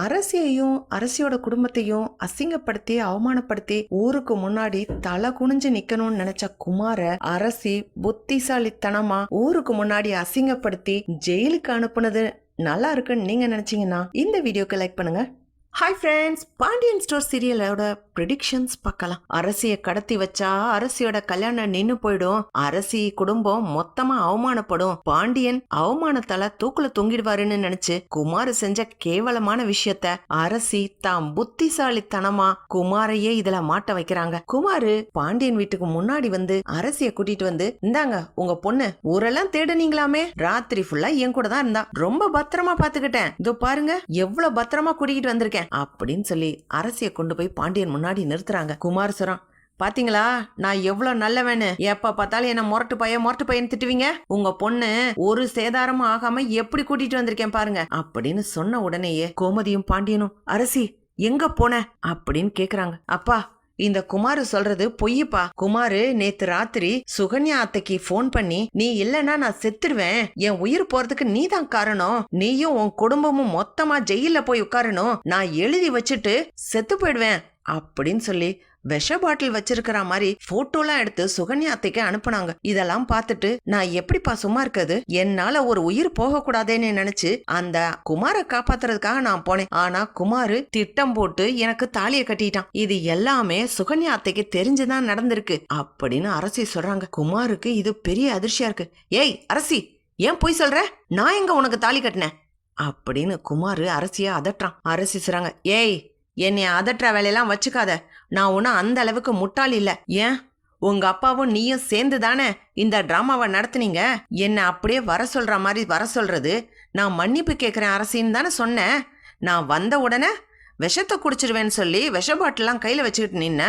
அரசியையும் அரசியோட குடும்பத்தையும் அசிங்கப்படுத்தி அவமானப்படுத்தி ஊருக்கு முன்னாடி தலை குனிஞ்சு நிக்கணும்னு நினைச்ச குமார அரசி புத்திசாலித்தனமா ஊருக்கு முன்னாடி அசிங்கப்படுத்தி ஜெயிலுக்கு அனுப்புனது நல்லா இருக்குன்னு நீங்க நினைச்சீங்கன்னா இந்த வீடியோக்கு லைக் பண்ணுங்க. ஹாய் ஃப்ரெண்ட்ஸ் பாண்டியன் ஸ்டோர் சீரியலோட ப்ரிடிக்ஷன்ஸ் பார்க்கலாம். அரசியை கடத்தி வச்சா அரசியோட கல்யாணம் நின்னு போயிடும். அரசி குடும்பம் மொத்தமா அவமானப்படும். பாண்டியன் அவமானத்தால தூக்குல தொங்கிடுவாருன்னு நினைச்சு குமார் செஞ்ச கேவலமான விஷயத்த அரசி தாம் புத்திசாலித்தனமா குமாரையே இதுல மாட்ட வைக்கிறாங்க. குமாரு பாண்டியன் வீட்டுக்கு முன்னாடி வந்து அரசிய கூட்டிட்டு வந்து இந்தாங்க உங்க பொண்ணு ஊரெல்லாம் தேடுனீங்களாமே? ராத்திரி ஃபுல்லா என் கூட தான் இருந்தா. ரொம்ப பத்திரமா பாத்துக்கிட்டேன் இதோ பாருங்க எவ்வளவு பத்திரமா கூட்டிகிட்டு வந்திருக்கேன். அப்படின்னு சொல்லி அரசிய கொண்டு போய் பாண்டியன் முன்னாடி நிறுத்துறாங்க. குமார் சுரம் பாத்தீங்களா? நான் எவ்வளவு நல்லவன்னு எப்ப பார்த்தாலும் என்ன முரட்டு பையன் முரட்டு பையன் திட்டுவீங்க? உங்க பொண்ணு ஒரு சேதாரமும் ஆகாம எப்படி கூட்டிட்டு வந்திருக்கேன் பாருங்க அப்படின்னு சொன்ன உடனேயே கோமதியும் பாண்டியனும் அரசி எங்க போன? அப்படின்னு கேக்குறாங்க. அப்பா இந்த குமாரு சொல்றது பொய்யப்பா. குமாரு நேத்து ராத்திரி சுகன்யா அத்தைக்கு ஃபோன் பண்ணி நீ இல்லனா நான் செத்துருவேன். என் உயிர் போறதுக்கு நீ தான் காரணம். நீயும் உன் குடும்பமும் மொத்தமா ஜெயில போய் உட்காரணும். நான் எழுதி வச்சுட்டு செத்து போயிடுவேன். அப்படின்னு சொல்லி விஷ பாட்டில் வச்சிருக்கிற மாதிரி போட்டோலாம் எடுத்து சுகன்யா அத்தைக்கு அனுப்புனாங்க. இதெல்லாம் பார்த்துட்டு நான் எப்படிப்பா சும்மா இருக்கிறது? என்னால ஒரு உயிர் போக கூடாதேன்னு நினைச்சு அந்த குமாரை காப்பாத்துறதுக்காக நான் போனேன். ஆனா குமாரு திட்டம் போட்டு எனக்கு தாலியை கட்டிட்டான். இது எல்லாமே சுகன்யா அத்தைக்கு தெரிஞ்சுதான் நடந்திருக்கு அப்படின்னு அரசி சொல்றாங்க. குமாருக்கு இது பெரிய அதிர்ச்சியா இருக்கு. ஏய் அரசி ஏன் போய் சொல்ற? நான் எங்க உனக்கு தாலி கட்டினேன்? அப்படின்னு குமாரு அரசியா அதட்டுறான். அரசி சொல்றாங்க ஏய் என்னை அதட்டுற வேலையெல்லாம் வச்சுக்காத. நான் ஒன்றும் அந்த அளவுக்கு முட்டாள் இல்ல. ஏன்? உங்க அப்பாவும் நீயும் சேர்ந்து தானே இந்த டிராமாவை நடத்துனீங்க? என்னை அப்படியே வர சொல்ற மாதிரி வர சொல்றது. நான் மன்னிப்பு கேட்குறேன் அரசின்னு தானே சொன்னேன். நான் வந்த உடனே விஷத்தை குடிச்சிருவேன்னு சொல்லி விஷ பாட்டிலாம் கையில் வச்சுக்கிட்டு நின்ன.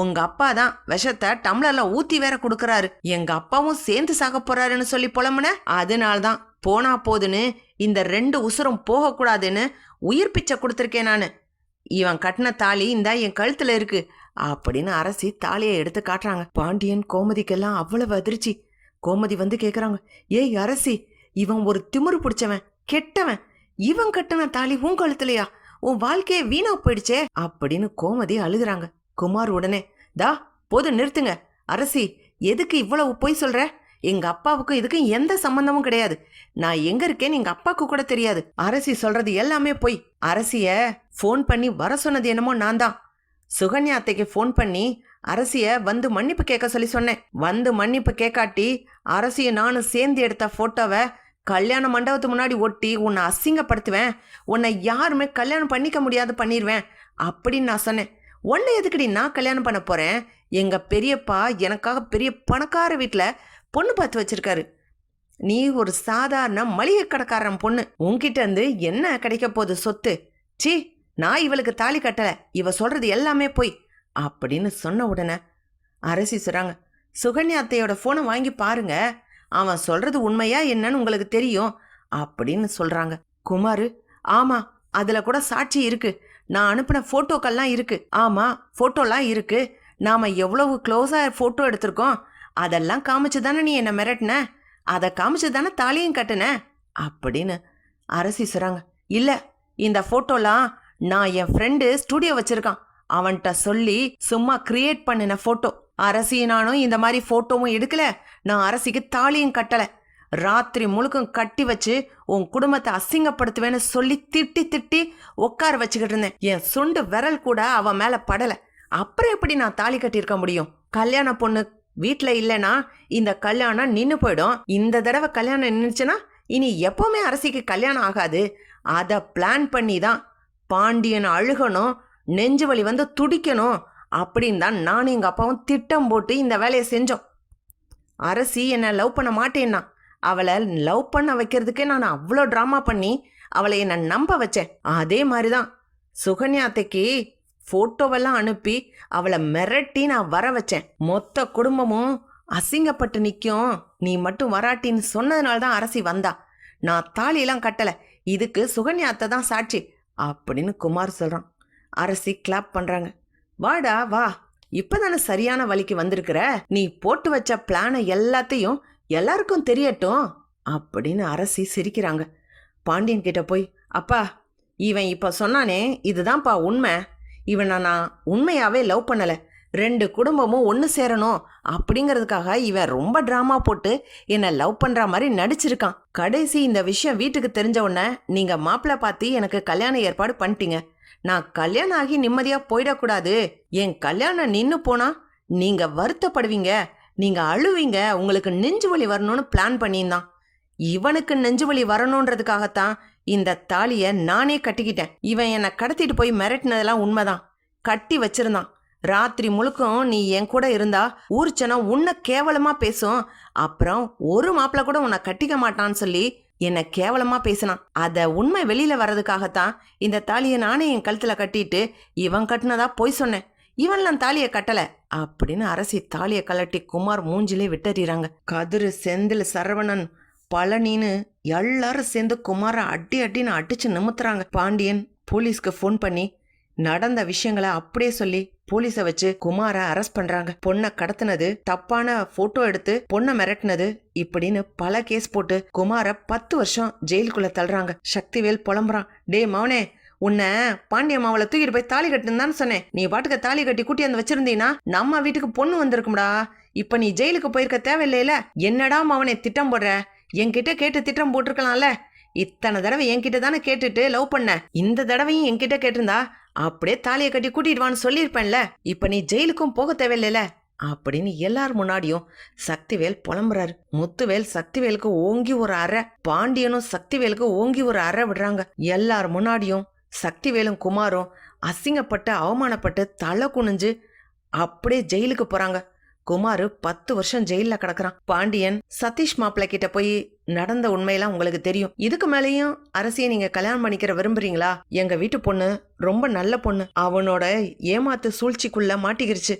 உங்க அப்பா தான் விஷத்தை டம்ளர்ல ஊத்தி வேற கொடுக்கறாரு. எங்க அப்பாவும் சேர்ந்து சாக போறாருன்னு சொல்லி புலம்புன? அதனால தான். போனா போதுன்னு. இந்த ரெண்டு உசுரம் போகக்கூடாதுன்னு உயிர் பிச்சை கொடுத்துருக்கேன் நான். இவன் கட்டின தாலி இந்தா என் கழுத்துல இருக்கு அப்படின்னு அரசி தாலியை எடுத்து காட்டுறாங்க. பாண்டியன் கோமதிக்கெல்லாம் அவ்வளவு அதிர்ச்சி. கோமதி வந்து கேட்குறாங்க ஏய் அரசி இவன் ஒரு திமிரு பிடிச்சவன் கெட்டவன். இவன் கட்டின தாலி உன் கழுத்துலயா? உன் வாழ்க்கையே வீணா போயிடுச்சே அப்படின்னு கோமதி அழுகுறாங்க. குமார் உடனே தா போது நிறுத்துங்க. அரசி எதுக்கு இவ்வளவு பொய் சொல்ற? எங்க அப்பாவுக்கும் இதுக்கும் எந்த சம்பந்தமும் கிடையாது. நான் எங்க இருக்கேன்னு எங்க அப்பாவுக்கு கூட தெரியாது. அரசி சொல்றது எல்லாமே போய். அரசிய ஃபோன் பண்ணி வர சொன்னது என்னமோ நான் தான். சுகன்யா அத்தைக்கு ஃபோன் பண்ணி அரசிய வந்து மன்னிப்பு கேட்க சொல்லி சொன்னேன். வந்து மன்னிப்பு கேட்காட்டி அரசிய நானும் சேர்ந்து எடுத்த போட்டோவை கல்யாண மண்டபத்து முன்னாடி ஒட்டி உன்னை அசிங்கப்படுத்துவேன். உன்னை யாருமே கல்யாணம் பண்ணிக்க முடியாது பண்ணிடுவேன் அப்படின்னு நான் சொன்னேன். உன்னை எதுக்குடி நான் கல்யாணம் பண்ண போறேன்? எங்க பெரியப்பா எனக்காக பெரிய பணக்கார வீட்டில் பொண்ணு பார்த்து வச்சிருக்காரு. நீ ஒரு சாதாரண மளிகை கடைக்காரன் பொண்ணு. உன்கிட்ட இருந்து என்ன கிடைக்க போகுது சொத்து? சி நான் இவளுக்கு தாலி கட்டல. இவ சொல்றது எல்லாமே போய். அப்படின்னு சொன்ன உடனே அரசி சொல்றாங்க. சுகன்யா அத்தையோட போனை வாங்கி பாருங்க. அவன் சொல்றது உண்மையா என்னன்னு உங்களுக்கு தெரியும் அப்படின்னு சொல்றாங்க. குமாரு ஆமா அதுல கூட சாட்சி இருக்கு. நான் அனுப்பின போட்டோக்கள்லாம் இருக்கு. ஆமா போட்டோலாம் இருக்கு. நாம எவ்வளவு க்ளோஸா போட்டோ எடுத்திருக்கோம். அதெல்லாம் காமிச்சு தானே நீ என்ன மிரட்டின? அதை காமிச்சு தானே தாலியும் கட்டுன? அப்படின்னு அரசி சொல்றாங்க இல்ல இந்த ஃபோட்டோலாம் நான் என் ஃப்ரெண்டு ஸ்டுடியோ வச்சிருக்கான். அவன்கிட்ட சொல்லி சும்மா கிரியேட் பண்ணின ஃபோட்டோ அரசி நானும் இந்த மாதிரி ஃபோட்டோவும் எடுக்கல. நான் அரசிக்கு தாலியும் கட்டலை. ராத்திரி முழுக்கும் கட்டி வச்சு உன் குடும்பத்தை அசிங்கப்படுத்துவேன்னு சொல்லி திட்டி திட்டி உட்கார வச்சுக்கிட்டு இருந்தேன். என் சுண்டு விரல் கூட அவன் மேல படல. அப்புறம் எப்படி நான் தாலி கட்டியிருக்க முடியும்? கல்யாண பொண்ணு வீட்டில் இல்லைன்னா இந்த கல்யாணம் நின்று போயிடும். இந்த தடவை கல்யாணம் நின்றுச்சுன்னா இனி எப்போவுமே அரசிக்கு கல்யாணம் ஆகாது. அதை பிளான் பண்ணி தான் பாண்டியன் அழுகணும் நெஞ்சு வலி வந்து துடிக்கணும் அப்படின்னு தான் நானும் எங்கள் அப்பாவும் திட்டம் போட்டு இந்த வேலையை செஞ்சோம். அரசி என்னை லவ் பண்ண மாட்டேன்னா அவளை லவ் பண்ண வைக்கிறதுக்கே நான் அவ்வளோ ட்ராமா பண்ணி அவளை என்னை நம்ப வச்சேன். அதே மாதிரி தான் சுகன்யாத்தைக்கு ஃபோட்டோவெல்லாம் அனுப்பி அவளை மிரட்டி நான் வர வச்சேன். மொத்த குடும்பமும் அசிங்கப்பட்டு நிற்கும் நீ மட்டும் வராட்டின்னு சொன்னதுனால தான் அரசி வந்தா. நான் தாலியெல்லாம் கட்டலை. இதுக்கு சுகன்யாத்தை தான் சாட்சி அப்படின்னு குமார் சொல்கிறான் அரசி கிளாப் பண்ணுறாங்க வாடா வா. இப்பதானே சரியான வழிக்கு வந்திருக்கிற. நீ போட்டு வச்ச பிளானை எல்லாத்தையும் எல்லாருக்கும் தெரியட்டும் அப்படின்னு அரசி சிரிக்கிறாங்க. பாண்டியன் கிட்ட போய் அப்பா இவன் இப்போ சொன்னானே இதுதான்ப்பா உண்மை. இவனை நான் உண்மையாகவே லவ் பண்ணலை. ரெண்டு குடும்பமும் ஒன்று சேரணும் அப்படிங்கிறதுக்காக இவன் ரொம்ப ட்ராமா போட்டு என்னை லவ் பண்ணுற மாதிரி நடிச்சிருக்கான். கடைசி இந்த விஷயம் வீட்டுக்கு தெரிஞ்ச உடனே நீங்கள் மாப்பிள்ளை பார்த்து எனக்கு கல்யாண ஏற்பாடு பண்ணிட்டீங்க. நான் கல்யாணம் ஆகி நிம்மதியாக போயிடக்கூடாது. என் கல்யாணம் நின்று போனால் நீங்கள் வருத்தப்படுவீங்க. நீங்கள் அழுவீங்க. உங்களுக்கு நெஞ்சு வலி வரணும்னு பிளான் பண்ணியிருந்தான். இவனுக்கு நெஞ்சு வலி வரணுன்றதுக்காகத்தான் இந்த தாலிய நானே கட்டிக்கிட்டேன். இவன் என்னை கடத்திட்டு போய் மிரட்டினதெல்லாம் உண்மைதான். கட்டி வச்சிருந்தான். ராத்திரி முழுக்கும் நீ என் கூட இருந்தா ஊர்ச்சனம் உன்னை கேவலமா பேசும். அப்புறம் ஒரு மாப்பிள்ள கூட உன்னை கட்டிக்க மாட்டான்னு சொல்லி என்னை கேவலமா பேசினான். அத உண்மை வெளியில வர்றதுக்காகத்தான் இந்த தாலியை நானே என் கழுத்துல கட்டிட்டு இவன் கட்டினதா போய் சொன்னேன். இவன்லாம் தாலியை கட்டல. அப்படின்னு அரசி தாலியை கலட்டி குமார் மூஞ்சிலே விட்டறிறாங்க கதிரு செந்தில் சரவணன் பழனின்னு எல்லாரும் சேர்ந்து குமாரை அடி அடின்னு அடிச்சு நிமித்துறாங்க. பாண்டியன் போலீஸ்க்கு ஃபோன் பண்ணி நடந்த விஷயங்களை அப்படியே சொல்லி போலீஸை வச்சு குமாரை அரெஸ்ட் பண்றாங்க. பொண்ணை கடத்தினது தப்பான போட்டோ எடுத்து பொண்ணை மிரட்டினது இப்படின்னு பல கேஸ் போட்டு குமாரை பத்து வருஷம் ஜெயிலுக்குள்ள தள்ளுறாங்க. சக்திவேல் புலம்புறான். டேய் மவனே உன்னை பாண்டிய மாவளை தூக்கிட்டு போய் தாலி கட்டுன்னு சொன்னேன். நீ பாட்டுக்கு தாலி கட்டி கூட்டி வந்து வச்சிருந்தீன்னா நம்ம வீட்டுக்கு பொண்ணு வந்திருக்கும்டா. இப்ப நீ ஜெயிலுக்கு போயிருக்க தேவையில்லையில. என்னடா மவனை திட்டம் போடுற? என்கிட்ட கேட்டு திட்டம் போட்டிருக்கலாம்ல. இத்தனை தடவை என்கிட்ட தானே கேட்டுட்டு லவ் பண்ண. இந்த தடவையும் என்கிட்ட கேட்டிருந்தா அப்படியே தாலியை கட்டி கூட்டிட்டு வான்னு சொல்லியிருப்பேன்ல. இப்ப நீ ஜெயிலுக்கும் போக தேவையில்லைல. அப்படின்னு எல்லார் முன்னாடியும் சக்திவேல் புலம்புறாரு. முத்துவேல் சக்திவேலுக்கு ஓங்கி ஒரு அறை பாண்டியனும் சக்திவேலுக்கு ஓங்கி ஒரு அறை விடுறாங்க. எல்லார் முன்னாடியும் சக்திவேலும் குமாரும் அசிங்கப்பட்டு அவமானப்பட்டு தலை குனிஞ்சு அப்படியே ஜெயிலுக்கு போறாங்க. குமார் பத்து வருஷம் ஜெயில கிடக்குறான். பாண்டியன் சதீஷ் மாப்பிள்ளை கிட்ட போய் நடந்த உண்மையெல்லாம் உங்களுக்கு தெரியும். இதுக்கு மேலேயும் அரசியை நீங்க கல்யாணம் பண்ணிக்கிற விரும்புறீங்களா? எங்க வீட்டு பொண்ணு ரொம்ப நல்ல பொண்ணு. அவனோட ஏமாத்து சூழ்ச்சிக்குள்ள மாட்டிக்கிருச்சு.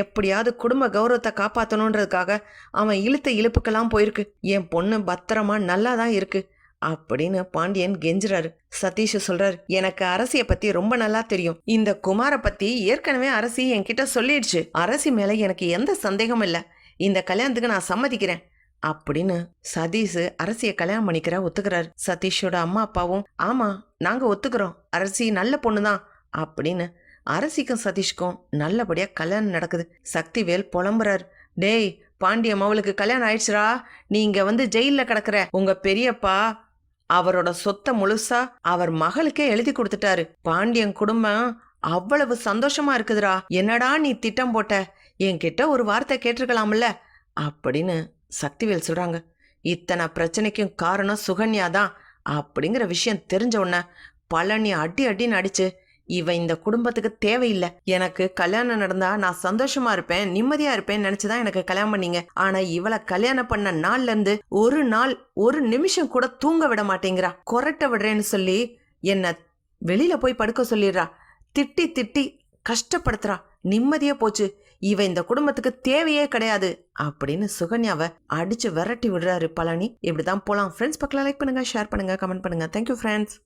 எப்படியாவது குடும்ப கௌரவத்தை காப்பாத்தணுன்றதுக்காக அவன் இழுத்த இழுப்புக்கெல்லாம் போயிருக்கு. என் பொண்ணு பத்திரமா நல்லா தான் இருக்கு. அப்படின்னு பாண்டியன் கெஞ்சுறாரு. சதீஷ் சொல்றாரு எனக்கு அரசிய பத்தி ரொம்ப நல்லா தெரியும். இந்த குமார பத்தி ஏற்கனவே அரசி என்கிட்ட சொல்லிடுச்சு. அரசி மேல எனக்கு எந்த சந்தேகமும் இல்ல. இந்த கல்யாணத்துக்கு நான் சம்மதிக்கிறேன். அப்படின்னு சதீஷ் அரசிய கல்யாணம் பண்ணிக்கிற ஒத்துக்கிறாரு. சதீஷோட அம்மா அப்பாவும் ஆமா நாங்க ஒத்துக்கிறோம். அரசி நல்ல பொண்ணுதான். அப்படின்னு அரசிக்கும் சதீஷ்க்கும் நல்லபடியா கல்யாணம் நடக்குது. சக்திவேல் புலம்புறாரு டேய் பாண்டியம் அவளுக்கு கல்யாணம் ஆயிடுச்சுடா. நீங்க வந்து ஜெயிலில் கிடக்குற. உங்க பெரியப்பா அவரோட சொத்தை முழுசா அவர் மகளுக்கே எழுதி கொடுத்துட்டாரு. பாண்டியன் குடும்பம் அவ்வளவு சந்தோஷமா இருக்குதுடா. என்னடா நீ திட்டம் போட்ட? என்கிட்ட ஒரு வார்த்தை கேட்டிருக்கலாம்ல? அப்படின்னு சக்திவேல் சொல்றாங்க. இத்தனை பிரச்சனைக்கும் காரணம் சுகன்யா தான் அப்படிங்கிற விஷயம் தெரிஞ்ச உடனே பழனி அடி அடின்னு அடிச்சு இவ இந்த குடும்பத்துக்கு தேவையில்லை. எனக்கு கல்யாணம் நடந்தா நான் சந்தோஷமா இருப்பேன் நிம்மதியா இருப்பேன் நினைச்சுதான் எனக்கு கல்யாணம் பண்ணீங்க. ஆனா இவளை கல்யாணம் பண்ண நாள்ல இருந்து ஒரு நாள் ஒரு நிமிஷம் கூட தூங்க விட மாட்டேங்கிறா. கொரட்ட விடுறேன்னு சொல்லி என்ன வெளியில போய் படுக்க சொல்லிடுறா. திட்டி திட்டி கஷ்டப்படுத்துறா. நிம்மதியே போச்சு. இவ இந்த குடும்பத்துக்கு தேவையே கிடையாது அப்படின்னு சுகன்யாவை அடிச்சு விரட்டி விடுறாரு பழனி. இப்படிதான் போலாம். ஃப்ரெண்ட்ஸ் பக்கம் லைக் பண்ணுங்க ஷேர் பண்ணுங்க கமெண்ட் பண்ணுங்க. Thank you friends